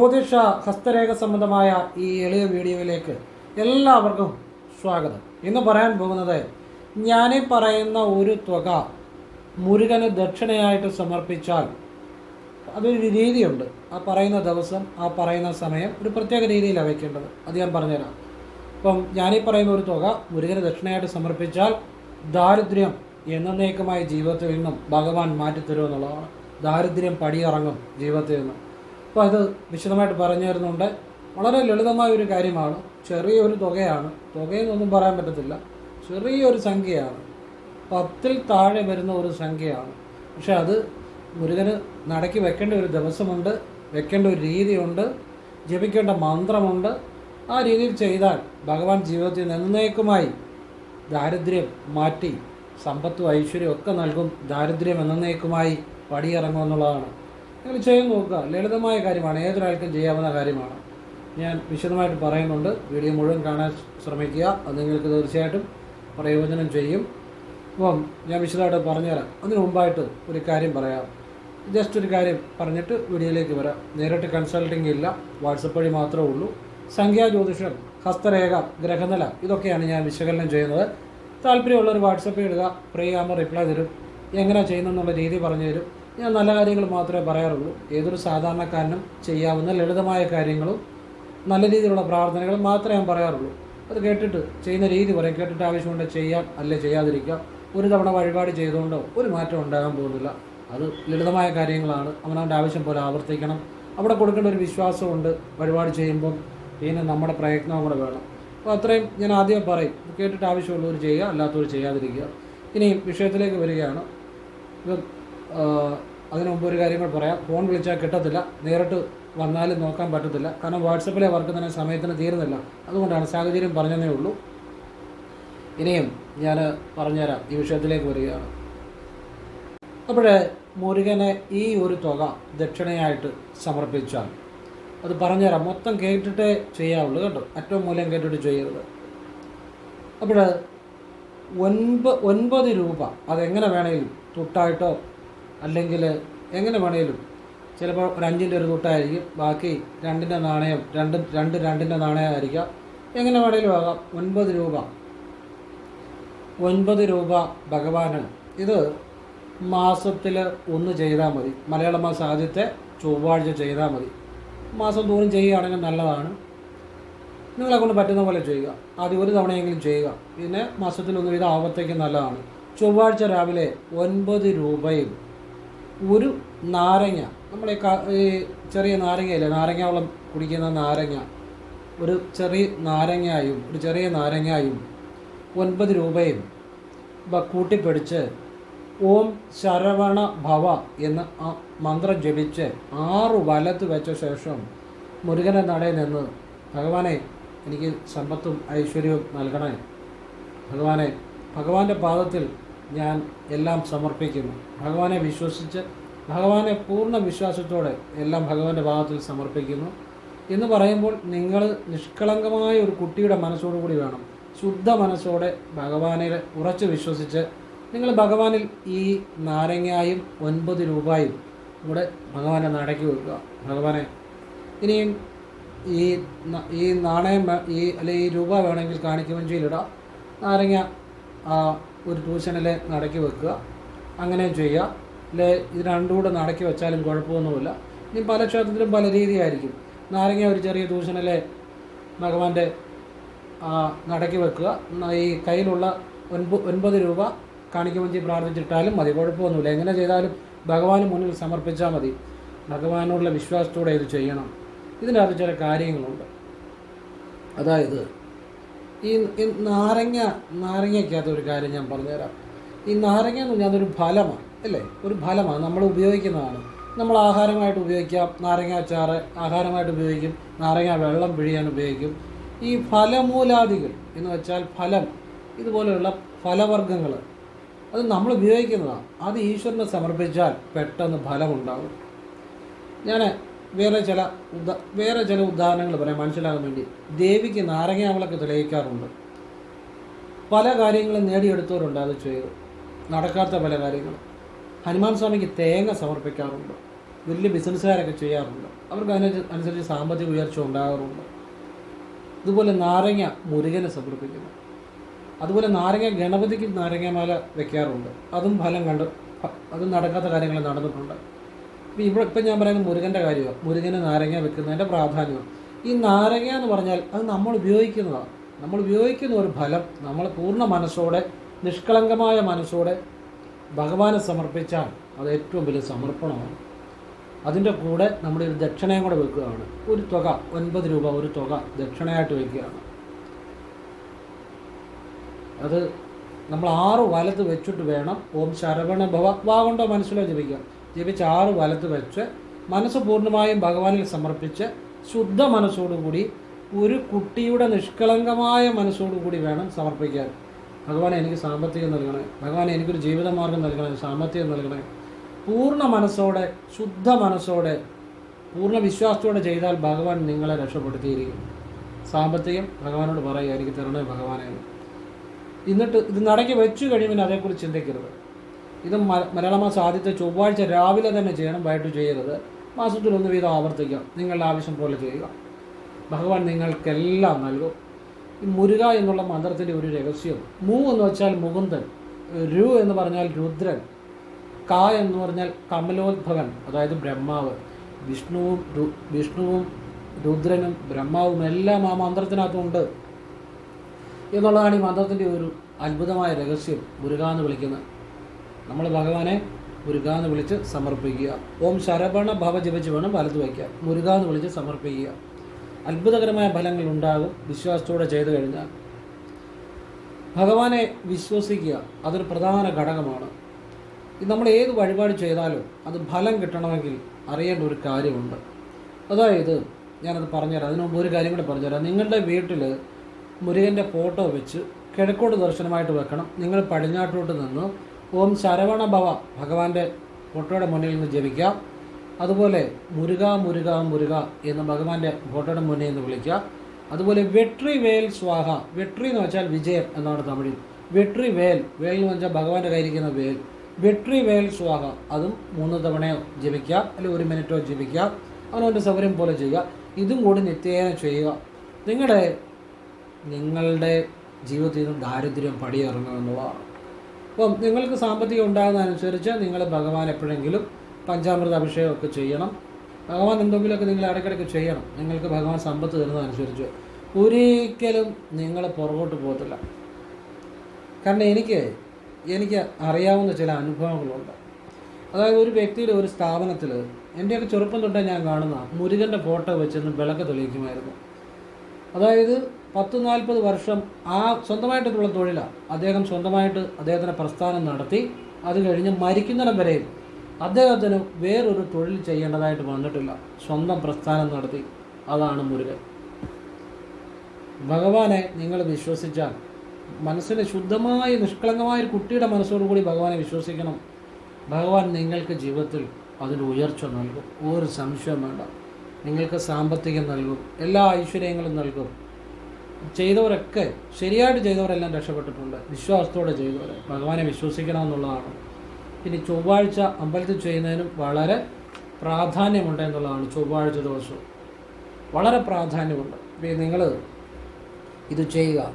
ജ്യോതിഷ ഹസ്തരേഖ സംബന്ധമായ ഈ എളിയ വീഡിയോയിലേക്ക് എല്ലാവർക്കും സ്വാഗതം. ഇന്ന് പറയാൻ പോകുന്നത് ഞാനീ പറയുന്ന ഒരു തുക മുരുകന് ദക്ഷിണയായിട്ട് സമർപ്പിച്ചാൽ അതൊരു രീതിയുണ്ട്. ആ പറയുന്ന ദിവസം ആ പറയുന്ന സമയം ഒരു പ്രത്യേക രീതിയിലാണ് വയ്ക്കേണ്ടത് അത് ഞാൻ പറഞ്ഞുതരാം. അപ്പം ഞാനീ പറയുന്ന ഒരു തുക മുരുകന് ദക്ഷിണയായിട്ട് സമർപ്പിച്ചാൽ ദാരിദ്ര്യം എന്നേക്കുമായി ജീവിതത്തിൽ നിന്നും ഭഗവാൻ മാറ്റിത്തരുമെന്നുള്ളതാണ്. ദാരിദ്ര്യം പടിയിറങ്ങും ജീവിതത്തിൽ നിന്ന്. അപ്പോൾ അത് വിശദമായിട്ട് പറഞ്ഞു തരുന്നുണ്ട്. വളരെ ലളിതമായ ഒരു കാര്യമാണ്. ചെറിയൊരു തുകയാണ്. തുകയെന്നൊന്നും പറയാൻ പറ്റത്തില്ല. ചെറിയൊരു സംഖ്യയാണ്. പത്തിൽ താഴെ വരുന്ന ഒരു സംഖ്യയാണ്. പക്ഷെ അത് മുരുകന് നടക്കി വെക്കേണ്ട ഒരു ദിവസമുണ്ട്. വെക്കേണ്ട ഒരു രീതിയുണ്ട്. ജപിക്കേണ്ട മന്ത്രമുണ്ട്. ആ രീതിയിൽ ചെയ്താൽ ഭഗവാൻ ജീവിതത്തിൽ എന്നേക്കുമായി ദാരിദ്ര്യം മാറ്റി സമ്പത്തും ഐശ്വര്യവും ഒക്കെ നൽകും. ദാരിദ്ര്യം എന്നേക്കുമായി പടിയിറങ്ങും എന്നുള്ളതാണ് നിങ്ങൾ ചെയ്ത് നോക്കുക. ലളിതമായ കാര്യമാണ്. ഏതൊരാൾക്കും ചെയ്യാവുന്ന കാര്യമാണ്. ഞാൻ വിശദമായിട്ട് പറയുന്നുണ്ട്. വീഡിയോ മുഴുവൻ കാണാൻ ശ്രമിക്കുക. അത് നിങ്ങൾക്ക് തീർച്ചയായിട്ടും പ്രയോജനം ചെയ്യും. അപ്പം ഞാൻ വിശദമായിട്ട് പറഞ്ഞുതരാം. അതിനു മുമ്പായിട്ട് ഒരു കാര്യം പറയാം. ജസ്റ്റ് ഒരു കാര്യം പറഞ്ഞിട്ട് വീഡിയോയിലേക്ക് വരാം. നേരിട്ട് കൺസൾട്ടിംഗ് ഇല്ല. വാട്സപ്പ് വഴി മാത്രമേ ഉള്ളൂ. സംഖ്യാ ജ്യോതിഷം ഹസ്തരേഖ ഗ്രഹനില ഇതൊക്കെയാണ് ഞാൻ വിശകലനം ചെയ്യുന്നത്. താല്പര്യമുള്ളവർ വാട്സപ്പ് ഇടുക. ഫ്രീ ആകുമ്പോൾ റിപ്ലൈ തരും. എങ്ങനെ ചെയ്യുന്നെന്നുള്ള രീതി പറഞ്ഞു തരും. ഞാൻ നല്ല കാര്യങ്ങൾ മാത്രമേ പറയാറുള്ളൂ. ഏതൊരു സാധാരണക്കാരനും ചെയ്യാവുന്ന ലളിതമായ കാര്യങ്ങളും നല്ല രീതിയിലുള്ള പ്രാർത്ഥനകൾ മാത്രമേ ഞാൻ പറയാറുള്ളൂ. അത് കേട്ടിട്ട് ചെയ്യുന്ന രീതി പറയും. കേട്ടിട്ട് ആവശ്യമുണ്ട് ചെയ്യാം അല്ലെ ചെയ്യാതിരിക്കാം. ഒരു തവണ വഴിപാട് ചെയ്തുകൊണ്ടോ ഒരു മാറ്റം ഉണ്ടാകാൻ പോകുന്നില്ല. അത് ലളിതമായ കാര്യങ്ങളാണ്. അവനവന്റെ ആവശ്യം പോലെ ആവർത്തിക്കണം. അവിടെ കൊടുക്കേണ്ട ഒരു വിശ്വാസമുണ്ട് വഴിപാട് ചെയ്യുമ്പം. പിന്നെ നമ്മുടെ പ്രയത്നം കൂടെ വേണം. അപ്പോൾ അത്രയും ഞാൻ ആദ്യം പറയും. കേട്ടിട്ട് ആവശ്യമുള്ളവർ ചെയ്യുക അല്ലാത്തവർ ചെയ്യാതിരിക്കുക. ഇനിയും വിഷയത്തിലേക്ക് വരികയാണ്. ഇത് അതിനു മുമ്പ് ഒരു കാര്യം പറയാം. ഫോൺ വിളിച്ചാൽ കിട്ടത്തില്ല. നേരിട്ട് വന്നാലും നോക്കാൻ പറ്റത്തില്ല. കാരണം വാട്സപ്പിലെ വർക്ക് തന്നെ സമയത്തിന് തീരുന്നില്ല. അതുകൊണ്ടാണ് സാഹചര്യം പറഞ്ഞതേ ഉള്ളൂ. ഇനിയും ഞാൻ പറഞ്ഞുതരാം. ഈ വിഷയത്തിലേക്ക് വരികയാണ്. അപ്പോഴേ മുരുകനെ ഈ ഒരു തുക ദക്ഷിണയായിട്ട് സമർപ്പിച്ചാൽ അത് പറഞ്ഞുതരാം. മൊത്തം കേട്ടിട്ടേ ചെയ്യാവുള്ളൂ കേട്ടോ. ഏറ്റവും മൂല്യം കേട്ടിട്ട് ചെയ്യരുത്. അപ്പോൾ ഒൻപ ഒൻപത് രൂപ അതെങ്ങനെ വേണമെങ്കിലും തുട്ടായിട്ടോ അല്ലെങ്കിൽ എങ്ങനെ വേണേലും. ചിലപ്പോൾ ഒരു അഞ്ചിന്റെ ഒരു തുട്ടായിരിക്കും ബാക്കി രണ്ടിന്റെ നാണയം രണ്ട് രണ്ട് രണ്ടിന്റെ നാണയമായിരിക്കാം. എങ്ങനെ വേണേലും ആകാം. ഒൻപത് രൂപ. ഒൻപത് രൂപ ഭഗവാന് ഇത് മാസത്തിൽ ഒന്ന് ചെയ്താൽ മതി. മലയാള മാസം ആദ്യത്തെ ചൊവ്വാഴ്ച ചെയ്താൽ മതി. മാസം തോറും ചെയ്യുകയാണെങ്കിൽ നല്ലതാണ്. നിങ്ങളെ കൊണ്ട് പറ്റുന്ന പോലെ ചെയ്യുക. ആദ്യം ഒരു തവണയെങ്കിലും ചെയ്യുക. പിന്നെ മാസത്തിൽ ഒന്ന് ഇത് നല്ലതാണ്. ചൊവ്വാഴ്ച രാവിലെ ഒൻപത് രൂപയും ഒരു നാരങ്ങ. നമ്മളെ ഈ ചെറിയ നാരങ്ങയില്ലേ? നാരങ്ങ വെള്ളം കുടിക്കുന്ന നാരങ്ങ. ഒരു ചെറിയ നാരങ്ങായും ഒരു ചെറിയ നാരങ്ങായും ഒൻപത് രൂപയും കൂട്ടിപ്പിടിച്ച് ഓം ശരവണ ഭവ എന്ന മന്ത്രം ജപിച്ച് ആറ് വലത്ത് വെച്ച ശേഷം മുരുകന്റെ നടയിൽ നിന്ന് ഭഗവാനെ എനിക്ക് സമ്പത്തും ഐശ്വര്യവും നൽകണേ. ഭഗവാനെ ഭഗവാന്റെ പാദത്തിൽ ഞാൻ എല്ലാം സമർപ്പിക്കുന്നു. ഭഗവാനെ വിശ്വസിച്ച് ഭഗവാനെ പൂർണ വിശ്വാസത്തോടെ എല്ലാം ഭഗവാന്റെ ഭാഗത്തിൽ സമർപ്പിക്കുന്നു. എന്ന് പറയുമ്പോൾ നിങ്ങൾ നിഷ്കളങ്കമായ ഒരു കുട്ടിയുടെ മനസ്സോടുകൂടി വേണം. ശുദ്ധ മനസ്സോടെ ഭഗവാനെ ഉറച്ചു വിശ്വസിച്ച് നിങ്ങൾ ഭഗവാനിൽ ഈ നാരങ്ങായും ഒൻപത് രൂപയും കൂടെ ഭഗവാനെ നടക്കി വെക്കുക. ഭഗവാനെ ഇനിയും ഈ ഈ നാണയം ഈ അല്ലെ ഈ രൂപ വേണമെങ്കിൽ കാണിക്കുവഞ്ചിയിലിടാം നാരങ്ങ ഒരു ട്യൂഷനിൽ നടക്കി വെക്കുക. അങ്ങനെ ചെയ്യുക അല്ലെ ഇത് രണ്ടും കൂടെ നടക്കി വെച്ചാലും കുഴപ്പമൊന്നുമില്ല. ഇനി പല ക്ഷേത്രത്തിലും പല രീതിയായിരിക്കും. നാരങ്ങ ഒരു ചെറിയ ട്യൂഷനിലെ ഭഗവാന്റെ നടക്കി വെക്കുക. ഈ കയ്യിലുള്ള ഒൻപ ഒൻപത് രൂപ കാണിക്കുമെഞ്ചി പ്രാർത്ഥിച്ചിട്ടാലും മതി. കുഴപ്പമൊന്നുമില്ല. എങ്ങനെ ചെയ്താലും ഭഗവാന് മുന്നിൽ സമർപ്പിച്ചാൽ മതി. ഭഗവാനോടുള്ള വിശ്വാസത്തോടെ ഇത് ചെയ്യണം. ഇതിനകത്ത് ചില കാര്യങ്ങളുണ്ട്. അതായത് ഈ നാരങ്ങ നാരങ്ങയ്ക്കകത്ത് ഒരു കാര്യം ഞാൻ പറഞ്ഞുതരാം. ഈ നാരങ്ങ എന്ന് പറഞ്ഞാൽ അതൊരു ഫലമാണ് അല്ലേ? ഒരു ഫലമാണ്. നമ്മൾ ഉപയോഗിക്കുന്നതാണ്. നമ്മൾ ആഹാരമായിട്ട് ഉപയോഗിക്കാം. നാരങ്ങ അച്ചാറ് ആഹാരമായിട്ട് ഉപയോഗിക്കും. നാരങ്ങ വെള്ളം പിഴിയാൻ ഉപയോഗിക്കും. ഈ ഫലമൂലാദികൾ എന്ന് വെച്ചാൽ ഫലം ഇതുപോലെയുള്ള ഫലവർഗങ്ങൾ അത് നമ്മൾ ഉപയോഗിക്കുന്നതാണ്. അത് ഈശ്വരനെ സമർപ്പിച്ചാൽ പെട്ടെന്ന് ഫലമുണ്ടാകും. ഞാൻ വേറെ ചില ഉദാ വേറെ ചില ഉദാഹരണങ്ങൾ പറയാം മനസ്സിലാകാൻ വേണ്ടി. ദേവിക്ക് നാരങ്ങാവിളക്ക് തെളിയിക്കാറുണ്ട്. പല കാര്യങ്ങളും നേടിയെടുത്തവരുണ്ട് അത് ചെയ്ത്. നടക്കാത്ത പല കാര്യങ്ങളും. ഹനുമാൻ സ്വാമിക്ക് തേങ്ങ സമർപ്പിക്കാറുണ്ട്. വലിയ ബിസിനസ്സുകാരൊക്കെ ചെയ്യാറുണ്ട്. അവർക്ക് അതിന് അനുസരിച്ച് സാമ്പത്തിക ഉയർച്ച ഉണ്ടാകാറുണ്ട്. ഇതുപോലെ നാരങ്ങ മുരുകനെ സമർപ്പിക്കുന്നു. അതുപോലെ നാരങ്ങ ഗണപതിക്ക് നാരങ്ങമാല വെക്കാറുണ്ട്. അതും ഫലം കണ്ട് അതും നടക്കാത്ത കാര്യങ്ങൾ നടന്നിട്ടുണ്ട്. ഇവിടെ ഇപ്പം ഞാൻ പറയുന്നത് മുരുകന്റെ കാര്യമാണ് മുരുകന് നാരങ്ങ വെക്കുന്നതിന്റെ പ്രാധാന്യം ഈ നാരങ്ങ എന്ന് പറഞ്ഞാൽ അത് നമ്മൾ ഉപയോഗിക്കുന്നതാണ് നമ്മൾ ഉപയോഗിക്കുന്ന ഒരു ഫലം നമ്മൾ പൂർണ മനസ്സോടെ നിഷ്കളങ്കമായ മനസ്സോടെ ഭഗവാനെ സമർപ്പിച്ചാൽ അത് ഏറ്റവും വലിയ സമർപ്പണമാണ്. അതിന്റെ കൂടെ നമ്മുടെ ഒരു ദക്ഷിണയും കൂടെ വെക്കുകയാണ്. ഒരു തുക ഒൻപത് രൂപ ഒരു തുക ദക്ഷിണയായിട്ട് വെക്കുകയാണ്. അത് നമ്മൾ ആറ് വലത്ത് വെച്ചിട്ട് വേണം. ഓം ശരവണ ഭവ കൊണ്ടോ മനസ്സിലോ ജപിക്കാം. ജപിച്ച് ആറ് വലത്ത് വെച്ച് മനസ്സ് പൂർണമായും ഭഗവാനിൽ സമർപ്പിച്ച് ശുദ്ധ മനസ്സോടുകൂടി ഒരു കുട്ടിയുടെ നിഷ്കളങ്കമായ മനസ്സോടുകൂടി വേണം സമർപ്പിക്കാൻ. ഭഗവാനെ എനിക്ക് സാമ്പത്തികം നൽകണേ. ഭഗവാനെ എനിക്കൊരു ജീവിതമാർഗം നൽകണേ. സാമ്പത്തികം നൽകണേ. പൂർണ മനസ്സോടെ ശുദ്ധ മനസ്സോടെ പൂർണ വിശ്വാസത്തോടെ ചെയ്താൽ ഭഗവാൻ നിങ്ങളെ രക്ഷപ്പെടുത്തിയിരിക്കും. സാമ്പത്തികം ഭഗവാനോട് പറയുക എനിക്ക് തരണേ ഭഗവാനെ എന്ന്. എന്നിട്ട് ഇത് നടക്കി വെച്ചു കഴിയുമ്പോൾ അതേക്കുറിച്ച് ചിന്തിക്കരുത്. ഇത് മലയാള മാസം ആദ്യത്തെ ചൊവ്വാഴ്ച രാവിലെ തന്നെ ചെയ്യണം വൈകിട്ട് ചെയ്യരുത്. മാസത്തിൽ ഒന്ന് വീതം ആവർത്തിക്കാം നിങ്ങളുടെ ആവശ്യം പോലെ ചെയ്യുക. ഭഗവാൻ നിങ്ങൾക്കെല്ലാം നൽകും. ഈ മുരുക എന്നുള്ള മന്ത്രത്തിന്റെ ഒരു രഹസ്യം. മൂ എന്ന് വെച്ചാൽ മുകുന്ദൻ രു എന്ന് പറഞ്ഞാൽ രുദ്രൻ ക എന്ന് പറഞ്ഞാൽ കമലോദ്ഭവൻ അതായത് ബ്രഹ്മാവ്. വിഷ്ണുവും വിഷ്ണുവും രുദ്രനും ബ്രഹ്മാവും എല്ലാം ആ മന്ത്രത്തിനകത്തുണ്ട്. എന്നുള്ളതാണ് ഈ മന്ത്രത്തിന്റെ ഒരു അത്ഭുതമായ രഹസ്യം മുരുക എന്ന് വിളിക്കുന്നത്. നമ്മൾ ഭഗവാനെ മുരുക എന്ന് വിളിച്ച് സമർപ്പിക്കുക. ഓം ശരവണ ഭവ ജപിച്ച് വേണം വലത് വയ്ക്കുക. മുരുക എന്ന് വിളിച്ച് സമർപ്പിക്കുക. അത്ഭുതകരമായ ഫലങ്ങൾ ഉണ്ടാകും. വിശ്വാസത്തോടെ ചെയ്തു കഴിഞ്ഞാൽ. ഭഗവാനെ വിശ്വസിക്കുക അതൊരു പ്രധാന ഘടകമാണ്. നമ്മൾ ഏത് വഴിപാട് ചെയ്താലും അത് ഫലം കിട്ടണമെങ്കിൽ അറിയേണ്ട ഒരു കാര്യമുണ്ട്. അതായത് ഞാനത് പറഞ്ഞുതരാം. അതിനു മുമ്പ് ഒരു കാര്യം കൂടെ പറഞ്ഞുതരാം. നിങ്ങളുടെ വീട്ടിൽ മുരുകന്റെ ഫോട്ടോ വെച്ച് കിഴക്കോട്ട് ദർശനമായിട്ട് വെക്കണം. നിങ്ങൾ പടിഞ്ഞാട്ടോട്ട് നിന്ന് ഓം ശരവണ ഭവ ഭഗവാന്റെ ഫോട്ടോയുടെ മുന്നിൽ നിന്ന് ജപിക്കാം അതുപോലെ മുരുക മുരുക മുരുക എന്ന് ഭഗവാന്റെ ഫോട്ടോയുടെ മുന്നിൽ നിന്ന് വിളിക്കുക. അതുപോലെ വെട്രി വേൽ സ്വാഹ. വെട്രി എന്ന് വെച്ചാൽ വിജയം എന്നാണ് തമിഴിൽ. വെട്രി വേൽ. വേൽ എന്ന് വെച്ചാൽ ഭഗവാന്റെ കയ്യിരിക്കുന്ന വേൽ. വെട്രി വേൽ സ്വാഹ. അതും മൂന്ന് തവണയോ ജപിക്കുക. അല്ലെങ്കിൽ ഒരു മിനിറ്റോ ജപിക്കുക. അവനവന്റെ സൗകര്യം പോലെ ചെയ്യുക. ഇതും കൂടി നിത്യേന ചെയ്യുക. നിങ്ങളുടെ നിങ്ങളുടെ ജീവിതത്തിൽ നിന്ന് ദാരിദ്ര്യം പടിയിറങ്ങുക എന്നുള്ളതാണ് അപ്പം നിങ്ങൾക്ക് സാമ്പത്തികം ഉണ്ടാകുന്നതനുസരിച്ച് നിങ്ങൾ ഭഗവാൻ എപ്പോഴെങ്കിലും പഞ്ചാമൃത അഭിഷേകമൊക്കെ ചെയ്യണം. ഭഗവാൻ എന്തെങ്കിലുമൊക്കെ നിങ്ങൾ ഇടയ്ക്കിടയ്ക്ക് ചെയ്യണം. നിങ്ങൾക്ക് ഭഗവാൻ സമ്പത്ത് തരുന്നതനുസരിച്ച്. ഒരിക്കലും നിങ്ങൾ പുറകോട്ട് പോകത്തില്ല. കാരണം എനിക്ക് എനിക്ക് അറിയാവുന്ന ചില അനുഭവങ്ങളുണ്ട്. അതായത് ഒരു വ്യക്തിയുടെ ഒരു സ്ഥാപനത്തിൽ എന്റെയൊക്കെ ചെറുപ്പം തൊട്ടേ ഞാൻ കാണുന്ന മുരുകന്റെ ഫോട്ടോ വെച്ചൊന്ന് വിളക്ക് തെളിയിക്കുമായിരുന്നു. അതായത് പത്ത് നാൽപ്പത് വർഷം ആ സ്വന്തമായിട്ടുള്ള തൊഴിലാണ് അദ്ദേഹം സ്വന്തമായിട്ട് അദ്ദേഹത്തിന്റെ പ്രസ്ഥാനം നടത്തി. അത് കഴിഞ്ഞ് മരിക്കുന്നിടം വരെയും അദ്ദേഹത്തിന് വേറൊരു തൊഴിൽ ചെയ്യേണ്ടതായിട്ട് വന്നിട്ടില്ല. സ്വന്തം പ്രസ്ഥാനം നടത്തി. അതാണ് മുരുകൻ. ഭഗവാനെ നിങ്ങൾ വിശ്വസിച്ചാൽ മനസ്സിന് ശുദ്ധമായ നിഷ്കളങ്കമായ ഒരു കുട്ടിയുടെ മനസ്സോടുകൂടി ഭഗവാനെ വിശ്വസിക്കണം. ഭഗവാൻ നിങ്ങൾക്ക് ജീവിതത്തിൽ അതിന് ഉയർച്ച നൽകും. ഒരു സംശയം വേണ്ട. നിങ്ങൾക്ക് സാമ്പത്തികം നൽകും. എല്ലാ ഐശ്വര്യങ്ങളും നൽകും. ചെയ്തവരൊക്കെ ശരിയായിട്ട് ചെയ്തവരെല്ലാം രക്ഷപ്പെട്ടിട്ടുണ്ട്. വിശ്വാസത്തോടെ ചെയ്തവർ ഭഗവാനെ വിശ്വസിക്കണം എന്നുള്ളതാണ് ഇനി ചൊവ്വാഴ്ച അമ്പലത്തിൽ ചെയ്യുന്നതിനും വളരെ പ്രാധാന്യമുണ്ട് എന്നുള്ളതാണ് ചൊവ്വാഴ്ച ദിവസവും. വളരെ പ്രാധാന്യമുണ്ട്. നിങ്ങൾ ഇത് ചെയ്യുക.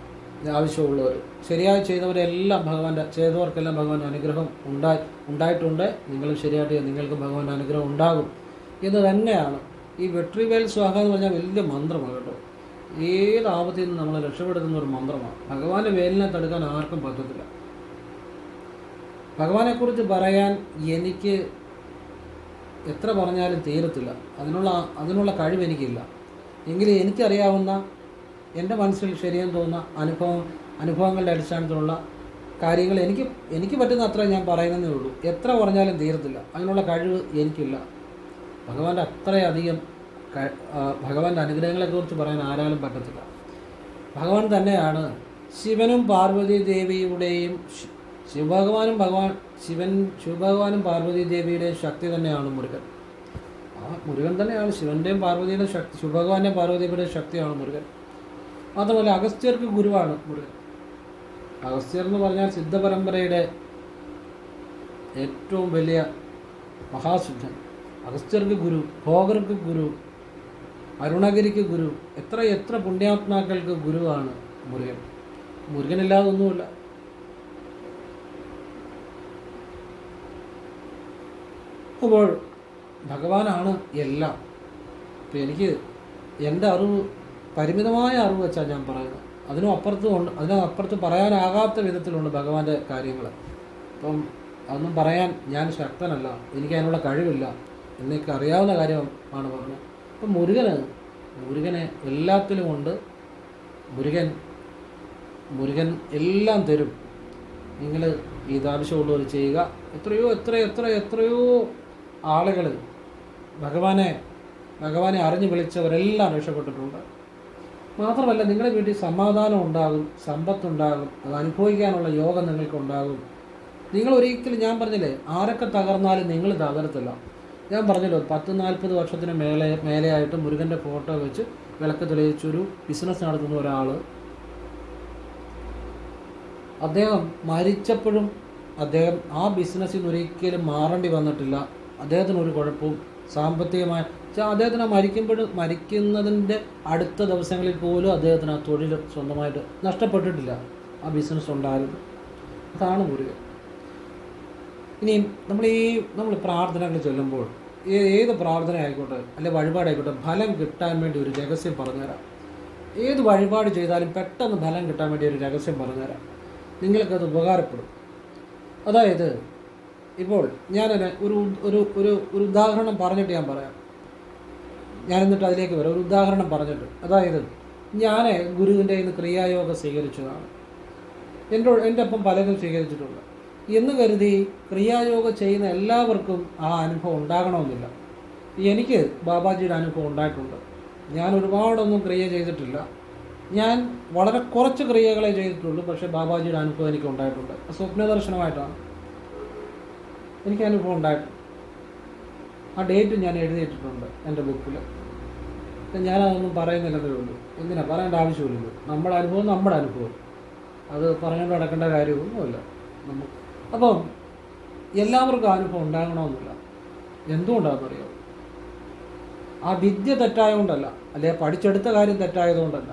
ആവശ്യമുള്ളവർ ശരിയായി ചെയ്തവരെല്ലാം ഭഗവാന്റെ ചെയ്തവർക്കെല്ലാം ഭഗവാന്റെ അനുഗ്രഹം ഉണ്ടായി ഉണ്ടായിട്ടുണ്ട്. നിങ്ങളും ശരിയായിട്ട് നിങ്ങൾക്ക് ഭഗവാന്റെ അനുഗ്രഹം ഉണ്ടാകും. എന്ന് തന്നെയാണ്. ഈ വെട്രിവേൽ സ്വാഹ എന്ന് പറഞ്ഞാൽ വലിയ മന്ത്രമാണ് കേട്ടോ. ഏത് ആപത്തിൽ നിന്ന് നമ്മളെ രക്ഷപ്പെടുത്തുന്ന ഒരു മന്ത്രമാണ്. ഭഗവാന്റെ വേലിനെ തടുക്കാൻ ആർക്കും പറ്റത്തില്ല. ഭഗവാനെക്കുറിച്ച് പറയാൻ എനിക്ക് എത്ര പറഞ്ഞാലും തീരത്തില്ല. അതിനുള്ള അതിനുള്ള കഴിവ് എനിക്കില്ല. എങ്കിലും എനിക്കറിയാവുന്ന എന്റെ മനസ്സിൽ ശരിയെന്ന് തോന്നുന്ന അനുഭവം അനുഭവങ്ങളുടെ അടിസ്ഥാനത്തിലുള്ള കാര്യങ്ങൾ എനിക്ക് എനിക്ക് പറ്റുന്ന അത്ര ഞാൻ പറയുന്നതേ ഉള്ളൂ. എത്ര പറഞ്ഞാലും തീരത്തില്ല. അതിനുള്ള കഴിവ് എനിക്കില്ല. ഭഗവാന്റെ അത്രയധികം ഭഗവാന്റെ അനുഗ്രഹങ്ങളെക്കുറിച്ച് പറയാൻ ആരാലും പറ്റത്തില്ല. ഭഗവാൻ തന്നെയാണ് ശിവനും പാർവതി ദേവിയുടെയും ശിവഭഗവാനും ഭഗവാൻ ശിവൻ ശിവഭഗവാനും പാർവതി ദേവിയുടെയും ശക്തി തന്നെയാണ് മുരുകൻ. ആ മുരുകൻ തന്നെയാണ് ശിവന്റെയും പാർവതിയുടെ ശക്തി ശിവഭഗവാന്റെയും പാർവതിയുടെ ശക്തിയാണ് മുരുകൻ. മാത്രമല്ല അഗസ്ത്യർക്ക് ഗുരുവാണ് മുരുകൻ. അഗസ്ത്യർ എന്ന് പറഞ്ഞാൽ സിദ്ധപരമ്പരയുടെ ഏറ്റവും വലിയ മഹാസിദ്ധൻ അഗസ്ത്യർക്ക് ഗുരു ഭോഗർക്ക് ഗുരു അരുണഗിരിക്ക് ഗുരു. എത്ര എത്ര പുണ്യാത്മാക്കൾക്ക് ഗുരുവാണ് മുരുകൻ. മുരുകനില്ലാതെ ഒന്നുമില്ല അപ്പോൾ ഭഗവാനാണ് എല്ലാം. ഇപ്പം എനിക്ക് എന്റെ അറിവ് പരിമിതമായ അറിവ് വെച്ചാണ് ഞാൻ പറയുന്നത്. അതിനും അപ്പുറത്തും ഉണ്ട് അതിനും അപ്പുറത്ത് പറയാനാകാത്ത വിധത്തിലുണ്ട് ഭഗവാന്റെ കാര്യങ്ങൾ അപ്പം അതൊന്നും പറയാൻ ഞാൻ ശക്തനല്ല. എനിക്ക് അതിനുള്ള കഴിവില്ല. എന്നൊക്കെ അറിയാവുന്ന കാര്യമാണ് പറഞ്ഞത്. അപ്പം മുരുകന് മുരുകനെ എല്ലാത്തിലും ഉണ്ട് മുരുകൻ മുരുകൻ എല്ലാം തരും. നിങ്ങൾ ഈ ഇതാവശ്യമുള്ളവർ ചെയ്യുക. എത്രയോ എത്ര എത്ര എത്രയോ ആളുകൾ ഭഗവാനെ ഭഗവാനെ അറിഞ്ഞു വിളിച്ചവരെല്ലാം രക്ഷപ്പെട്ടിട്ടുണ്ട്. മാത്രമല്ല നിങ്ങളുടെ വീട്ടിൽ സമാധാനം ഉണ്ടാകും സമ്പത്തുണ്ടാകും അത് അനുഭവിക്കാനുള്ള യോഗം നിങ്ങൾക്കുണ്ടാകും. നിങ്ങൾ ഒരിക്കലും ഞാൻ പറഞ്ഞില്ലേ ആരൊക്കെ തകർന്നാലും നിങ്ങൾ തകർത്തില്ല ഞാൻ പറഞ്ഞല്ലോ പത്ത് നാൽപ്പത് വർഷത്തിന് മേലെ മേലെയായിട്ട് മുരുകന്റെ ഫോട്ടോ വെച്ച് വിളക്ക് തെളിയിച്ചൊരു ബിസിനസ് നടത്തുന്ന ഒരാൾ അദ്ദേഹം മരിച്ചപ്പോഴും അദ്ദേഹം ആ ബിസിനസ്സിൽ നിന്ന് ഒരിക്കലും മാറേണ്ടി വന്നിട്ടില്ല. അദ്ദേഹത്തിന് ഒരു കുഴപ്പവും സാമ്പത്തികമായ അദ്ദേഹത്തിന് മരിക്കുമ്പോഴും മരിക്കുന്നതിന്റെ അടുത്ത ദിവസങ്ങളിൽ പോലും അദ്ദേഹത്തിന് ആ തൊഴിൽ സ്വന്തമായിട്ട് നഷ്ടപ്പെട്ടിട്ടില്ല. ആ ബിസിനസ് ഉണ്ടായിരുന്നു. അതാണ് മുരുകൻ. ഇനിയും നമ്മൾ ഈ നമ്മൾ പ്രാർത്ഥനകൾ ചൊല്ലുമ്പോൾ ഏത് പ്രാർത്ഥന ആയിക്കോട്ടെ അല്ലെ വഴിപാടായിക്കോട്ടെ ഫലം കിട്ടാൻ വേണ്ടി ഒരു രഹസ്യം പറഞ്ഞുതരാം. ഏത് വഴിപാട് ചെയ്താലും പെട്ടെന്ന് ഫലം കിട്ടാൻ വേണ്ടി ഒരു രഹസ്യം പറഞ്ഞുതരാം. നിങ്ങൾക്കത് ഉപകാരപ്പെടും. അതായത് ഇപ്പോൾ ഞാൻ ഒരു ഒരു ഒരു ഒരു ഉദാഹരണം പറഞ്ഞിട്ട് ഞാൻ പറയാം. ഞാൻ എന്നിട്ട് അതിലേക്ക് വരാം. ഒരു ഉദാഹരണം പറഞ്ഞിട്ട്. അതായത് ഞാൻ ഗുരുവിന്റെ ഇന്ന് ക്രിയായോഗം സ്വീകരിച്ചതാണ്. എന്റെ എന്റെ ഒപ്പം പലരും സ്വീകരിച്ചിട്ടുണ്ട്. എന്ന് കരുതി ക്രിയായോഗ ചെയ്യുന്ന എല്ലാവർക്കും ആ അനുഭവം ഉണ്ടാകണമെന്നില്ല. എനിക്ക് ബാബാജിയുടെ അനുഭവം ഉണ്ടായിട്ടുണ്ട്. ഞാൻ ഒരുപാടൊന്നും ക്രിയ ചെയ്തിട്ടില്ല. ഞാൻ വളരെ കുറച്ച് ക്രിയകളെ ചെയ്തിട്ടുള്ളൂ പക്ഷേ ബാബാജിയുടെ അനുഭവം എനിക്ക് ഉണ്ടായിട്ടുണ്ട്. സ്വപ്നദർശനമായിട്ടാണ് എനിക്ക് അനുഭവം ഉണ്ടായിട്ടുണ്ട് ആ ഡേറ്റ് ഞാൻ എഴുതിയിട്ടിട്ടുണ്ട് എന്റെ ബുക്കിൽ ഞാനതൊന്നും പറയുന്നില്ലെന്നേ ഉള്ളൂ. എന്തിനാ? പറയേണ്ട ആവശ്യമില്ലല്ലോ. നമ്മുടെ അനുഭവം നമ്മുടെ അനുഭവം. അത് പറഞ്ഞുകൊണ്ട് നടക്കേണ്ട കാര്യമൊന്നുമില്ല. നമുക്ക് അപ്പം എല്ലാവർക്കും അനുഭവം ഉണ്ടാകണമെന്നില്ല. എന്തുകൊണ്ടാണെന്നറിയോ? ആ വിദ്യ തെറ്റായതുകൊണ്ടല്ല അല്ലെ പഠിച്ചെടുത്ത കാര്യം തെറ്റായതുകൊണ്ടല്ല.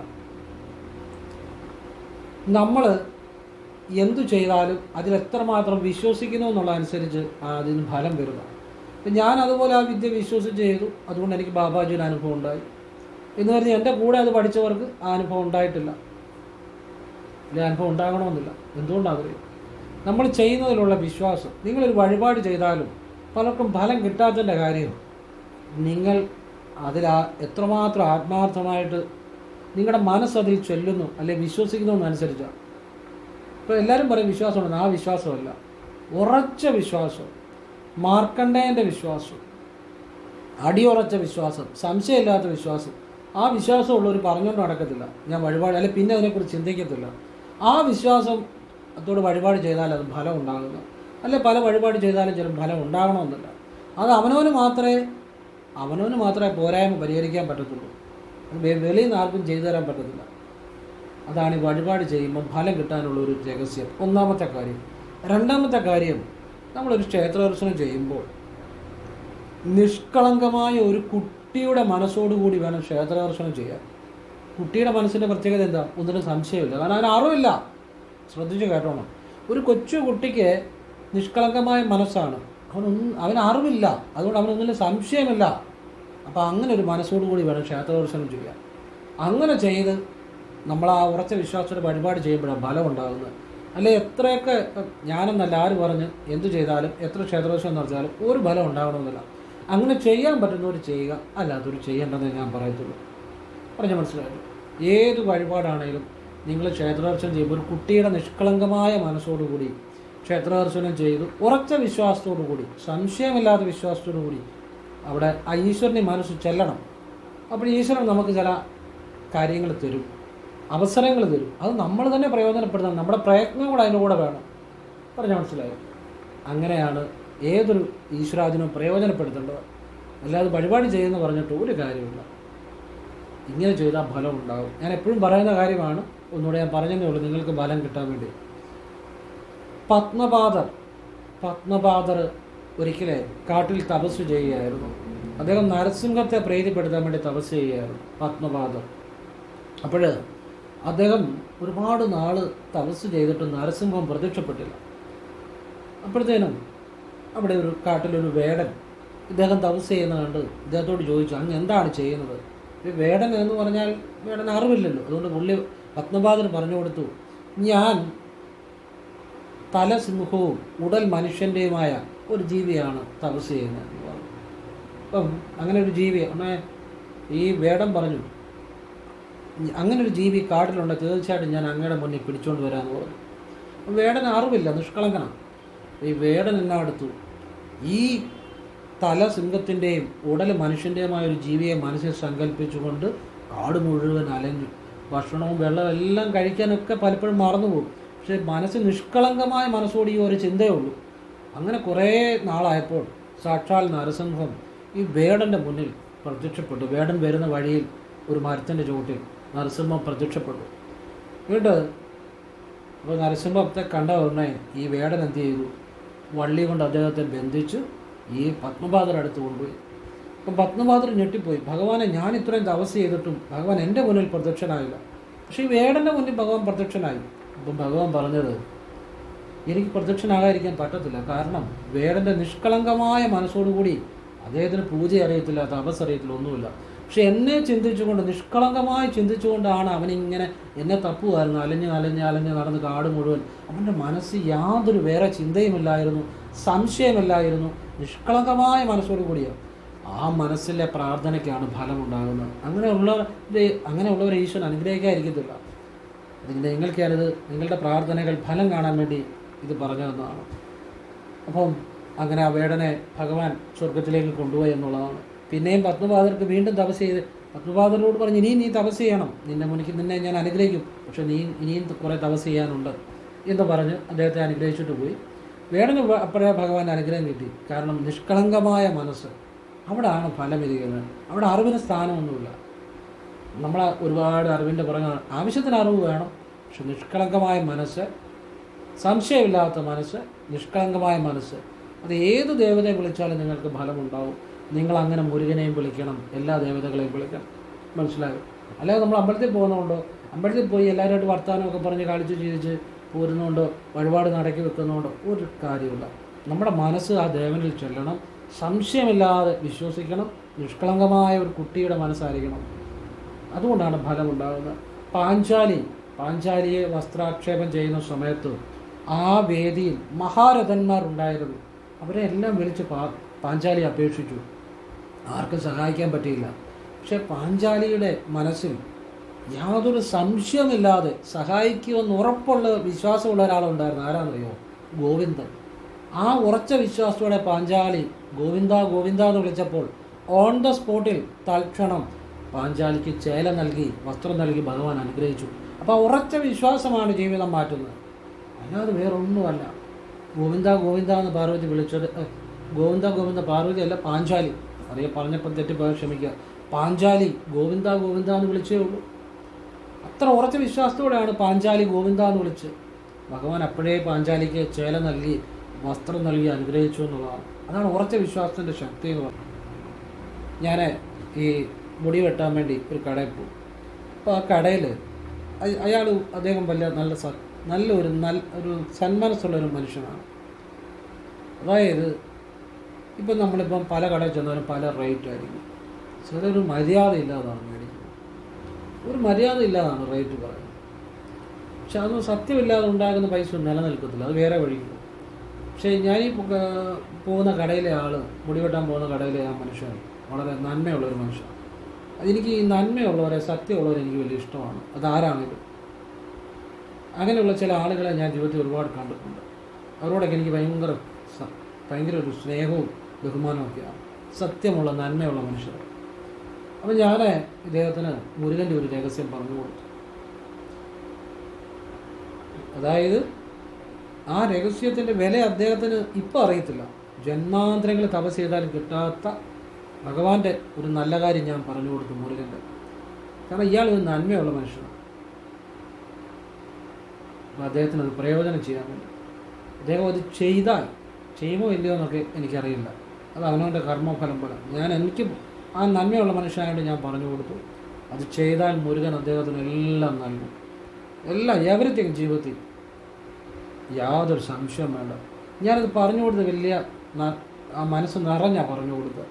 നമ്മൾ എന്തു ചെയ്താലും അതിൽ എത്രമാത്രം വിശ്വസിക്കുന്നു എന്നുള്ളതനുസരിച്ച് അതിന് ഫലം വരുന്നു അപ്പം ഞാൻ അതുപോലെ ആ വിദ്യ വിശ്വസിച്ച് ചെയ്തു. അതുകൊണ്ട് എനിക്ക് ബാബാജിയുടെ അനുഭവം ഉണ്ടായി. എന്ന് പറഞ്ഞ് എന്റെ കൂടെ അത് പഠിച്ചവർക്ക് ആ അനുഭവം ഉണ്ടായിട്ടില്ല. അല്ലെ അനുഭവം ഉണ്ടാകണമെന്നില്ല. എന്തുകൊണ്ടാണെന്നറിയും? നമ്മൾ ചെയ്യുന്നതിലുള്ള വിശ്വാസം നിങ്ങളൊരു വഴിപാട് ചെയ്താലും പലർക്കും ഫലം കിട്ടാത്തതിന്റെ കാര്യം നിങ്ങൾ അതിൽ എത്രമാത്രം ആത്മാർത്ഥമായിട്ട് നിങ്ങളുടെ മനസ്സതിൽ ചൊല്ലുന്നു അല്ലെങ്കിൽ വിശ്വസിക്കുന്നു എന്നനുസരിച്ചാണ് ഇപ്പോൾ എല്ലാവരും പറയും വിശ്വാസമാണ് ആ വിശ്വാസമല്ല. ഉറച്ച വിശ്വാസം മാർക്കണ്ടേന്റെ വിശ്വാസം അടിയുറച്ച വിശ്വാസം സംശയമില്ലാത്ത വിശ്വാസം. ആ വിശ്വാസമുള്ളവർ പറഞ്ഞുകൊണ്ട് നടക്കത്തില്ല. ഞാൻ വഴിപാട് അല്ലെ പിന്നെ അതിനെക്കുറിച്ച് ചിന്തിക്കത്തില്ല. ആ വിശ്വാസം അതോട് വഴിപാട് ചെയ്താൽ അത് ഫലം ഉണ്ടാകുന്നു. അല്ലെ പല വഴിപാട് ചെയ്താലും ചില ഫലം ഉണ്ടാകണമെന്നില്ല. അത് അവനവന് മാത്രമേ അവനവന് മാത്രമേ പോരായ്മ പരിഹരിക്കാൻ പറ്റത്തുള്ളൂ. വെളിയിൽ നിന്ന് ആർക്കും ചെയ്തു തരാൻ പറ്റത്തില്ല. അതാണ് ഈ വഴിപാട് ചെയ്യുമ്പോൾ ഫലം കിട്ടാനുള്ള ഒരു രഹസ്യം. ഒന്നാമത്തെ കാര്യം രണ്ടാമത്തെ കാര്യം നമ്മളൊരു ക്ഷേത്രദർശനം ചെയ്യുമ്പോൾ നിഷ്കളങ്കമായ ഒരു കുട്ടിയുടെ മനസ്സോടുകൂടി വേണം ക്ഷേത്രദർശനം ചെയ്യാൻ. കുട്ടിയുടെ മനസ്സിന്റെ പ്രത്യേകത എന്താ? ഒന്നിനും സംശയമില്ല. കാരണം അതിന് ശ്രദ്ധിച്ച് കേട്ടോണം. ഒരു കൊച്ചു കുട്ടിക്ക് നിഷ്കളങ്കമായ മനസ്സാണ്. അവനൊന്നും അവന് അറിവില്ല. അതുകൊണ്ട് അവനൊന്നിനും സംശയമില്ല. അപ്പോൾ അങ്ങനെ ഒരു മനസ്സോടു കൂടി വേണം ക്ഷേത്രദർശനം ചെയ്യാൻ. അങ്ങനെ ചെയ്ത് നമ്മൾ ആ ഉറച്ച വിശ്വാസത്തോടെ വഴിപാട് ചെയ്യുമ്പോഴാണ് ഫലം ഉണ്ടാകുന്നത്. അല്ലെ എത്രയൊക്കെ ഞാനെന്നല്ല ആര് പറഞ്ഞ് എന്തു ചെയ്താലും എത്ര ക്ഷേത്രദർശനം നടത്തിയാലും ഒരു ഫലം ഉണ്ടാകണമെന്നില്ല. അങ്ങനെ ചെയ്യാൻ പറ്റുന്നവർ ചെയ്യുക. അല്ലാത്തവർ ചെയ്യേണ്ടതേ ഞാൻ പറയത്തുള്ളൂ. പറഞ്ഞ മനസ്സിലായി? ഏത് വഴിപാടാണെങ്കിലും നിങ്ങൾ ക്ഷേത്രദർശനം ചെയ്യുമ്പോൾ ഒരു കുട്ടിയുടെ നിഷ്കളങ്കമായ മനസ്സോടുകൂടി ക്ഷേത്രദർശനം ചെയ്തു ഉറച്ച വിശ്വാസത്തോടു കൂടി സംശയമില്ലാത്ത വിശ്വാസത്തോടു കൂടി അവിടെ ആ ഈശ്വരനെ മനസ്സ് ചെല്ലണം. അപ്പോൾ ഈശ്വരൻ നമുക്ക് ചില കാര്യങ്ങൾ തരും അവസരങ്ങൾ തരും. അത് നമ്മൾ തന്നെ പ്രയോജനപ്പെടുത്തണം. നമ്മുടെ പ്രയത്നം കൂടെ അതിന്റെ കൂടെ വേണം. പറഞ്ഞ മനസ്സിലായി? അങ്ങനെയാണ് ഏതൊരു ഈശ്വരാജിനും പ്രയോജനപ്പെടുത്തേണ്ടത്. അല്ലാതെ വഴിപാട് ചെയ്യുമെന്ന് പറഞ്ഞിട്ട് ഒരു കാര്യമില്ല ഇങ്ങനെ ചെയ്താൽ ഫലം ഉണ്ടാകും. ഞാൻ എപ്പോഴും പറയുന്ന കാര്യമാണ് ഒന്നുകൂടെ ഞാൻ പറഞ്ഞതേ ഉള്ളൂ നിങ്ങൾക്ക് ഫലം കിട്ടാൻ വേണ്ടി. പത്മപാദർ പത്മപാദർ ഒരിക്കലെ കാട്ടിൽ തപസ് ചെയ്യുകയായിരുന്നു. അദ്ദേഹം നരസിംഹത്തെ പ്രീതിപ്പെടുത്താൻ വേണ്ടി തപസ് ചെയ്യുകയായിരുന്നു പത്മപാദർ. അപ്പോൾ അദ്ദേഹം ഒരുപാട് നാൾ തപസ് ചെയ്തിട്ട് നരസിംഹം പ്രത്യക്ഷപ്പെട്ടില്ല. അപ്പോഴത്തേനും അവിടെ ഒരു കാട്ടിലൊരു വേടൻ ഇദ്ദേഹം തപസ് ചെയ്യുന്ന കണ്ട് ഇദ്ദേഹത്തോട് ചോദിച്ചു അങ്ങ് എന്താണ് ചെയ്യുന്നത്? വേടൻ എന്ന് പറഞ്ഞാൽ വേടൻ അറിവില്ലല്ലോ. അതുകൊണ്ട് പുള്ളി പത്മപാദൻ പറഞ്ഞു കൊടുത്തു ഞാൻ തലസിംഹവും ഉടൽ മനുഷ്യന്റെയുമായ ഒരു ജീവിയാണ് തപസ് ചെയ്യുന്നത് അപ്പം അങ്ങനെ ഒരു ജീവി അങ്ങനെ ഈ വേടം പറഞ്ഞു അങ്ങനെ ഒരു ജീവി കാട്ടിലുണ്ട് തീർച്ചയായിട്ടും ഞാൻ അങ്ങയുടെ മുന്നിൽ പിടിച്ചുകൊണ്ട് വരാമെന്ന് പറഞ്ഞു. വേടന് അറിവില്ല നിഷ്കളങ്കനാണ്. ഈ വേടൻ എന്നാ എടുത്തു ഈ തല സിംഹത്തിന്റെയും ഉടൽ മനുഷ്യന്റെയുമായ ഒരു ജീവിയെ മനസ്സിൽ സങ്കല്പിച്ചുകൊണ്ട് കാട് മുഴുവൻ അലഞ്ഞു. ഭക്ഷണവും വെള്ളവും എല്ലാം കഴിക്കാനൊക്കെ പലപ്പോഴും മറന്നുപോകും. പക്ഷേ മനസ്സ് നിഷ്കളങ്കമായ മനസ്സോട് ഈ ഒരു ചിന്തയേ ഉള്ളൂ. അങ്ങനെ കുറേ നാളായപ്പോൾ സാക്ഷാൽ നരസിംഹം ഈ വേടന്റെ മുന്നിൽ പ്രത്യക്ഷപ്പെട്ടു. വേടൻ വരുന്ന വഴിയിൽ ഒരു മരത്തിന്റെ ചുവട്ടിൽ നരസിംഹം പ്രത്യക്ഷപ്പെട്ടു. എന്നിട്ട് അപ്പോൾ നരസിംഹത്തെ കണ്ട ഉടനെ ഈ വേടൻ എന്ത് ചെയ്തു? വള്ളി കൊണ്ട് അദ്ദേഹത്തെ ബന്ധിച്ച് ഈ പത്മപാദർ അടുത്ത് കൊണ്ടുപോയി. അപ്പം പത്മപാദർ ഞെട്ടിപ്പോയി. ഭഗവാനെ ഞാൻ ഇത്രയും തപസ് ചെയ്തിട്ടും ഭഗവാൻ എന്റെ മുന്നിൽ പ്രത്യക്ഷനായില്ല. പക്ഷേ ഈ വേടന്റെ മുന്നിൽ ഭഗവാൻ പ്രത്യക്ഷനായി. അപ്പം ഭഗവാൻ പറഞ്ഞത് എനിക്ക് പ്രത്യക്ഷനാകാതിരിക്കാൻ പറ്റത്തില്ല. കാരണം വേടന്റെ നിഷ്കളങ്കമായ മനസ്സോടുകൂടി അദ്ദേഹത്തിന് പൂജ അറിയത്തില്ല തപസ് അറിയത്തില്ല ഒന്നുമില്ല. പക്ഷെ എന്നെ ചിന്തിച്ചുകൊണ്ട് നിഷ്കളങ്കമായി ചിന്തിച്ചുകൊണ്ടാണ് അവനിങ്ങനെ എന്നെ തപ്പുമായിരുന്നു അലഞ്ഞ് അലഞ്ഞ് അലഞ്ഞ് നടന്ന് കാട് മുഴുവൻ. അവന്റെ മനസ്സ് യാതൊരു വേറെ ചിന്തയുമില്ലായിരുന്നു. സംശയമില്ലായിരുന്നു. നിഷ്കളങ്കമായ മനസ്സോടു കൂടിയാണ് ആ മനസ്സിലെ പ്രാർത്ഥനയ്ക്കാണ് ഫലമുണ്ടാകുന്നത്. അങ്ങനെയുള്ള അങ്ങനെയുള്ളവരെ ഈശ്വരൻ അനുഗ്രഹിക്കാതിരിക്കത്തില്ല. അതിന്റെ നിങ്ങൾക്കാണിത് നിങ്ങളുടെ പ്രാർത്ഥനകൾ ഫലം കാണാൻ വേണ്ടി ഇത് പറഞ്ഞു തന്നതാണ് അപ്പം അങ്ങനെ ആ വേടനെ ഭഗവാൻ സ്വർഗത്തിലേക്ക് കൊണ്ടുപോയി എന്നുള്ളതാണ്. പിന്നെയും പത്മപാദർക്ക് വീണ്ടും തപസ് ചെയ്ത് പത്മപാദരോട് പറഞ്ഞ് ഇനിയും നീ തപസ് ചെയ്യണം. നിന്നെ മുനിക്ക് നിന്നെ ഞാൻ അനുഗ്രഹിക്കും. പക്ഷെ നീ ഇനിയും കുറേ തപസ് ചെയ്യാനുണ്ട്. എന്ന് പറഞ്ഞ് അദ്ദേഹത്തെ അനുഗ്രഹിച്ചിട്ട് പോയി. വേടന് അപ്പോഴേ ഭഗവാൻ അനുഗ്രഹം കിട്ടി. കാരണം നിഷ്കളങ്കമായ മനസ്സ്. അവിടെയാണ് ഫലമിരിക്കുന്നത്. അവിടെ അറിവിന് സ്ഥാനമൊന്നുമില്ല. നമ്മൾ ഒരുപാട് അറിവിന്റെ പുറകെ ആവശ്യത്തിന് അറിവ് വേണം. പക്ഷെ നിഷ്കളങ്കമായ മനസ്സ് സംശയമില്ലാത്ത മനസ്സ് നിഷ്കളങ്കമായ മനസ്സ് അത് ഏത് ദേവതയെ വിളിച്ചാലും നിങ്ങൾക്ക് ഫലമുണ്ടാവും. നിങ്ങൾ അങ്ങനെ മുരുകനെയും വിളിക്കണം എല്ലാ ദേവതകളെയും വിളിക്കണം. മനസ്സിലായോ? അല്ലാതെ നമ്മൾ അമ്പലത്തിൽ പോകുന്നതുകൊണ്ടോ അമ്പലത്തിൽ പോയി എല്ലാവരുമായിട്ട് വർത്തമാനമൊക്കെ പറഞ്ഞ് കളിച്ച് ചിരിച്ച് പോരുന്നതുകൊണ്ടോ വഴിപാട് നടക്കി വെക്കുന്നതുകൊണ്ടോ ഒരു കാര്യമില്ല നമ്മുടെ മനസ്സ് ആ ദേവനിൽ ചൊല്ലണം. സംശയമില്ലാതെ വിശ്വസിക്കണം. നിഷ്കളങ്കമായ ഒരു കുട്ടിയുടെ മനസ്സായിരിക്കണം. അതുകൊണ്ടാണ് ഫലം ഉണ്ടാകുന്നത് പാഞ്ചാലി പാഞ്ചാലിയെ വസ്ത്രാക്ഷേപം ചെയ്യുന്ന സമയത്ത് ആ വേദിയിൽ മഹാരഥന്മാർ ഉണ്ടായിരുന്നു. അവരെ എല്ലാം വിളിച്ച് പാ പാഞ്ചാലി അപേക്ഷിച്ചു. ആർക്കും സഹായിക്കാൻ പറ്റിയില്ല. പക്ഷെ പാഞ്ചാലിയുടെ മനസ്സിൽ യാതൊരു സംശയമില്ലാതെ സഹായിക്കുമെന്ന് ഉറപ്പുള്ള വിശ്വാസമുള്ള ഒരാളുണ്ടായിരുന്നു. ആരാണെന്നറിയോ ഗോവിന്ദൻ. ആ ഉറച്ച വിശ്വാസത്തോടെ പാഞ്ചാലി ഗോവിന്ദ ഗോവിന്ദ എന്ന് വിളിച്ചപ്പോൾ ഓൺ ദ സ്പോട്ടിൽ തൽക്ഷണം പാഞ്ചാലിക്ക് ചേല നൽകി വസ്ത്രം നൽകി ഭഗവാൻ അനുഗ്രഹിച്ചു. അപ്പോൾ ഉറച്ച വിശ്വാസമാണ് ജീവിതം മാറ്റുന്നത്. അല്ലാതെ വേറൊന്നുമല്ല. ഗോവിന്ദ ഗോവിന്ദ എന്ന് പാർവതി വിളിച്ചത് ഗോവിന്ദ ഗോവിന്ദ പാർവതി അല്ല പാഞ്ചാലി. അറിയ പറഞ്ഞപ്പോൾ തെറ്റിപ്പോയാൽ ക്ഷമിക്കുക. പാഞ്ചാലി ഗോവിന്ദ ഗോവിന്ദ എന്ന് വിളിച്ചേ ഉള്ളൂ. അത്ര ഉറച്ച വിശ്വാസത്തോടെയാണ് പാഞ്ചാലി ഗോവിന്ദ എന്ന് വിളിച്ച്. ഭഗവാൻ അപ്പോഴേ പാഞ്ചാലിക്ക് ചേല നൽകി വസ്ത്രം നൽകി അനുഗ്രഹിച്ചു എന്നുള്ളതാണ്. അതാണ് ഉറച്ച വിശ്വാസത്തിന്റെ ശക്തി എന്ന് പറയുന്നത്. ഞാൻ ഈ മുടി വെട്ടാൻ വേണ്ടി ഒരു കടയിൽ പോകും അപ്പോൾ ആ കടയിൽ അയാൾ അദ്ദേഹം വലിയ നല്ല സ നല്ലൊരു നല്ല ഒരു സന്മനസ്സുള്ള ഒരു മനുഷ്യനാണ്. അതായത് ഇപ്പം നമ്മളിപ്പം പല കടയിൽ ചെന്നാലും പല റേറ്റ് ആയിരിക്കും. ചിലൊരു മര്യാദ ഇല്ലാതാണ് ഒരു മര്യാദ ഇല്ലാതാണ് റേറ്റ് പറയുന്നത്. പക്ഷെ അതൊന്നും സത്യമില്ലാതെ ഉണ്ടാകുന്ന പൈസ നിലനിൽക്കത്തില്ല. അത് വേറെ പോകും പക്ഷേ ഞാൻ ഈ പോകുന്ന കടയിലെ ആൾ മുടിവെട്ടാൻ പോകുന്ന കടയിലെ ആ മനുഷ്യൻ വളരെ നന്മയുള്ളൊരു മനുഷ്യൻ അതെനിക്ക് ഈ നന്മയുള്ളവരെ സത്യമുള്ളവരെ എനിക്ക് വലിയ ഇഷ്ടമാണ്. അതാരാണെങ്കിലും. അങ്ങനെയുള്ള ചില ആളുകളെ ഞാൻ ജീവിതത്തിൽ ഒരുപാട് കണ്ടിട്ടുണ്ട്. അവരോടൊക്കെ എനിക്ക് ഭയങ്കര ഭയങ്കര ഒരു സ്നേഹവും ബഹുമാനവും ഒക്കെയാണ്. സത്യമുള്ള നന്മയുള്ള മനുഷ്യർ അപ്പം ഞാൻ ഇദ്ദേഹത്തിന് മുരുകന്റെ ഒരു രഹസ്യം പറഞ്ഞു കൊടുത്തു. അതായത് ആ രഹസ്യത്തിന്റെ വില അദ്ദേഹത്തിന് ഇപ്പം അറിയത്തില്ല. ജന്മാന്തരങ്ങൾ തപസ് ചെയ്താലും കിട്ടാത്ത ഭഗവാന്റെ ഒരു നല്ല കാര്യം ഞാൻ പറഞ്ഞു കൊടുത്തു മുരുകന്റെ കാരണം ഇയാൾ ഒരു നന്മയുള്ള മനുഷ്യനാണ്. അപ്പോൾ അദ്ദേഹത്തിന് അത് പ്രയോജനം ചെയ്യാൻ വേണ്ടി. അദ്ദേഹം അത് ചെയ്താൽ ചെയ്യുമോ ഇല്ലയോ എന്നൊക്കെ എനിക്കറിയില്ല. അത് അവനവന്റെ കർമ്മഫലം പോലെ. ഞാൻ എനിക്ക് ആ നന്മയുള്ള മനുഷ്യനായിട്ട് ഞാൻ പറഞ്ഞു കൊടുത്തു. അത് ചെയ്താൽ മുരുകൻ അദ്ദേഹത്തിന് എല്ലാം നൽകും. എല്ലാം എവരിത്തിങ് ജീവിതത്തിൽ. യാതൊരു സംശയം വേണ്ട. ഞാനത് പറഞ്ഞു കൊടുത്ത് വലിയ ആ മനസ്സ് നിറഞ്ഞാ പറഞ്ഞു കൊടുത്തത്.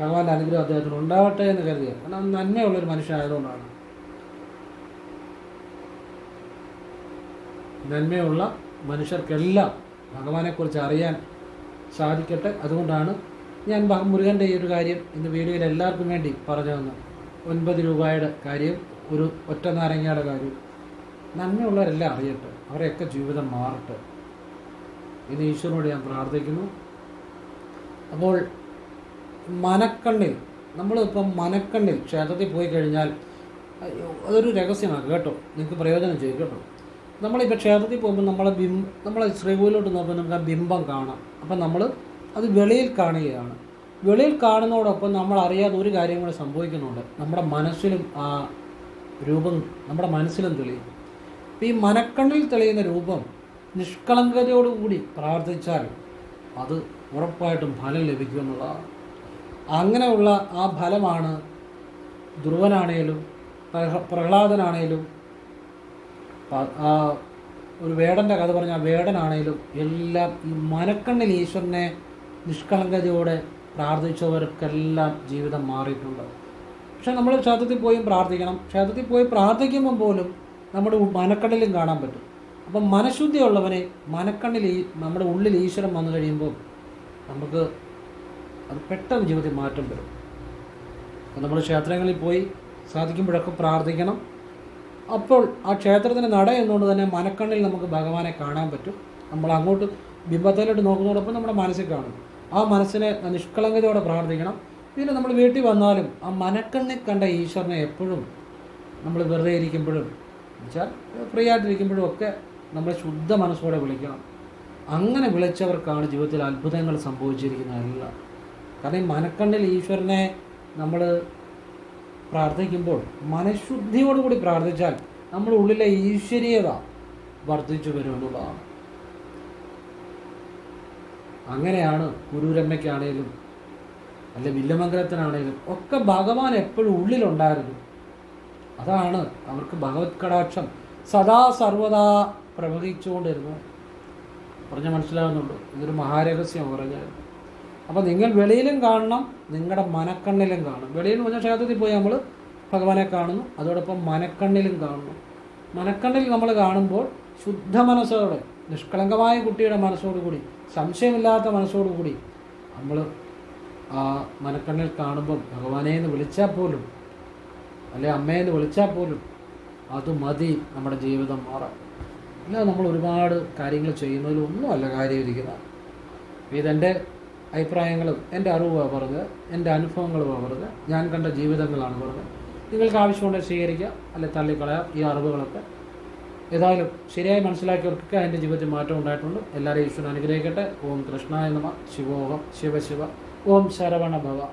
ഭഗവാന്റെ അനുഗ്രഹം അദ്ദേഹത്തിന് ഉണ്ടാവട്ടെ എന്ന് കരുതിയ. കാരണം നന്മയുള്ളൊരു മനുഷ്യനായതുകൊണ്ടാണ്. നന്മയുള്ള മനുഷ്യർക്കെല്ലാം ഭഗവാനെക്കുറിച്ച് അറിയാൻ സാധിക്കട്ടെ. അതുകൊണ്ടാണ് ഞാൻ മുരുകന്റെ ഈ ഒരു കാര്യം ഇന്ന് വീഡിയോയിൽ എല്ലാവർക്കും വേണ്ടി പറഞ്ഞു തന്നു. ഒൻപത് രൂപയുടെ കാര്യം ഒരു ഒറ്റ നാരങ്ങയുടെ കാര്യം. നന്മയുള്ളവരെല്ലാം അറിയട്ടെ അവരെയൊക്കെ ജീവിതം മാറട്ടെ. ഇന്ന് ഈശ്വരനോട് ഞാൻ പ്രാർത്ഥിക്കുന്നു. അപ്പോൾ മനക്കണ്ണിൽ നമ്മളിപ്പം മനക്കണ്ണിൽ ക്ഷേത്രത്തിൽ പോയി കഴിഞ്ഞാൽ അതൊരു രഹസ്യമാണ് കേട്ടോ. നിങ്ങൾക്ക് പ്രയോജനം ചെയ്യും കേട്ടോ. നമ്മളിപ്പോൾ ക്ഷേത്രത്തിൽ പോകുമ്പോൾ നമ്മളെ ബിം നമ്മളെ ശ്രീകോവിലോട്ട് നോക്കുമ്പോൾ നമുക്ക് ആ ബിംബം കാണാം. അപ്പം നമ്മൾ അത് വെളിയിൽ കാണുകയാണ്. വെളിയിൽ കാണുന്നതോടൊപ്പം നമ്മൾ അറിയാതെ ഒരു കാര്യം കൂടെ സംഭവിക്കുന്നുണ്ട്. നമ്മുടെ മനസ്സിലും ആ രൂപം നമ്മുടെ മനസ്സിലും തെളിയും ഈ മനക്കണ്ണിൽ തെളിയുന്ന രൂപം നിഷ്കളങ്കതയോടുകൂടി പ്രാർത്ഥിച്ചാൽ അത് ഉറപ്പായിട്ടും ഫലം ലഭിക്കുമെന്നുള്ളതാണ് അങ്ങനെയുള്ള ആ ഫലമാണ് ധ്രുവനാണേലും പ്രഹ- പ്രഹ്ലാദനാണേലും ഒരു വേടന്റെ കഥ പറഞ്ഞ വേടനാണേലും എല്ലാം ഈ മനക്കണ്ണിൽ ഈശ്വരനെ നിഷ്കളങ്കതയോടെ പ്രാർത്ഥിച്ചവർക്കെല്ലാം ജീവിതം മാറിയിട്ടുണ്ട്. പക്ഷെ നമ്മൾ ക്ഷേത്രത്തിൽ പോയി പ്രാർത്ഥിക്കണം. ക്ഷേത്രത്തിൽ പോയി പ്രാർത്ഥിക്കുമ്പോൾ പോലും നമ്മുടെ മനക്കണ്ണിലും കാണാൻ പറ്റും. അപ്പം മനഃശുദ്ധിയുള്ളവനെ മനക്കണ്ണിൽ ഈ നമ്മുടെ ഉള്ളിൽ ഈശ്വരൻ വന്നു കഴിയുമ്പോൾ നമുക്ക് അത് പെട്ടെന്ന് ജീവിതത്തിൽ മാറ്റം വരും. അപ്പം നമ്മൾ ക്ഷേത്രങ്ങളിൽ പോയി സാധിക്കുമ്പോഴൊക്കെ പ്രാർത്ഥിക്കണം. അപ്പോൾ ആ ക്ഷേത്രത്തിന്റെ നട എന്നുകൊണ്ട് തന്നെ മനക്കണ്ണിൽ നമുക്ക് ഭഗവാനെ കാണാൻ പറ്റും. നമ്മൾ അങ്ങോട്ട് ബിംബത്തിലോട്ട് നോക്കുന്നതോടൊപ്പം നമ്മുടെ മനസ്സിൽ കാണും. ആ മനസ്സിനെ നിഷ്കളങ്കതയോടെ പ്രാർത്ഥിക്കണം. പിന്നെ നമ്മൾ വീട്ടിൽ വന്നാലും ആ മനക്കണ്ണിൽ കണ്ട ഈശ്വരനെ എപ്പോഴും നമ്മൾ വെറുതെ ഇരിക്കുമ്പോഴും വെച്ചാൽ ഫ്രീ ആയിട്ടിരിക്കുമ്പോഴും ഒക്കെ നമ്മൾ ശുദ്ധ മനസ്സോടെ വിളിക്കണം. അങ്ങനെ വിളിച്ചവർക്കാണ് ജീവിതത്തിൽ അത്ഭുതങ്ങൾ സംഭവിച്ചിരിക്കുന്നതെല്ലാം കാരണം ഈ മനക്കണ്ണിൽ ഈശ്വരനെ നമ്മൾ പ്രാർത്ഥിക്കുമ്പോൾ മനഃശുദ്ധിയോടുകൂടി പ്രാർത്ഥിച്ചാൽ നമ്മുടെ ഉള്ളിലെ ഈശ്വരീയത വർദ്ധിച്ചു വരുമെന്നുള്ളതാണ് അങ്ങനെയാണ് കുരൂരമ്മയ്ക്കാണേലും അല്ലെ വില്ലമംഗലത്തിനാണേലും ഒക്കെ ഭഗവാൻ എപ്പോഴും ഉള്ളിലുണ്ടായിരുന്നു. അതാണ് അവർക്ക് ഭഗവത് കടാക്ഷം സദാ സർവദാ പ്രവഹിച്ചുകൊണ്ടിരുന്നു. പറഞ്ഞ് മനസ്സിലാകുന്നുള്ളൂ ഇതൊരു മഹാരഹസ്യം പറഞ്ഞാൽ. അപ്പോൾ നിങ്ങൾ വെളിയിലും കാണണം നിങ്ങളുടെ മനക്കണ്ണിലും കാണണം. വെളിയിൽ പറഞ്ഞാൽ ക്ഷേത്രത്തിൽ പോയി നമ്മൾ ഭഗവാനെ കാണുന്നു. അതോടൊപ്പം മനക്കണ്ണിലും കാണുന്നു. മനക്കണ്ണിൽ നമ്മൾ കാണുമ്പോൾ ശുദ്ധ മനസ്സോടെ നിഷ്കളങ്കമായ കുട്ടിയുടെ മനസ്സോടുകൂടി സംശയമില്ലാത്ത മനസ്സോടുകൂടി നമ്മൾ ആ മനക്കണ്ണിൽ കാണുമ്പം ഭഗവാനെ എന്ന് വിളിച്ചാൽ പോലും അല്ലെ അമ്മയെന്ന് വിളിച്ചാൽ പോലും അത് മതി നമ്മുടെ ജീവിതം മാറാം അല്ലാതെ നമ്മൾ ഒരുപാട് കാര്യങ്ങൾ ചെയ്യുന്നതിൽ ഒന്നുമല്ല കാര്യം ഇരിക്കുന്നത് ഇതെന്റെ അഭിപ്രായങ്ങളും എന്റെ അറിവാണ് പറഞ്ഞത് എന്റെ അനുഭവങ്ങളുമാണ് പറഞ്ഞത് ഞാൻ കണ്ട ജീവിതങ്ങളാണ് പറഞ്ഞത്. നിങ്ങൾക്ക് ആവശ്യമുണ്ടെങ്കിൽ സ്വീകരിക്കുക അല്ലെ തള്ളിക്കളയാം ഈ അറിവുകളൊക്കെ. ഏതായാലും ശരിയായി മനസ്സിലാക്കിയവർക്കൊക്കെ അതിന്റെ ജീവിതത്തിൽ മാറ്റം ഉണ്ടായിട്ടുണ്ട്. എല്ലാവരെയും ഈശ്വരൻ അനുഗ്രഹിക്കട്ടെ. ഓം കൃഷ്ണ നമ. ശിവോഹം. ശിവശിവ ഓം ശരവണ ഭവ.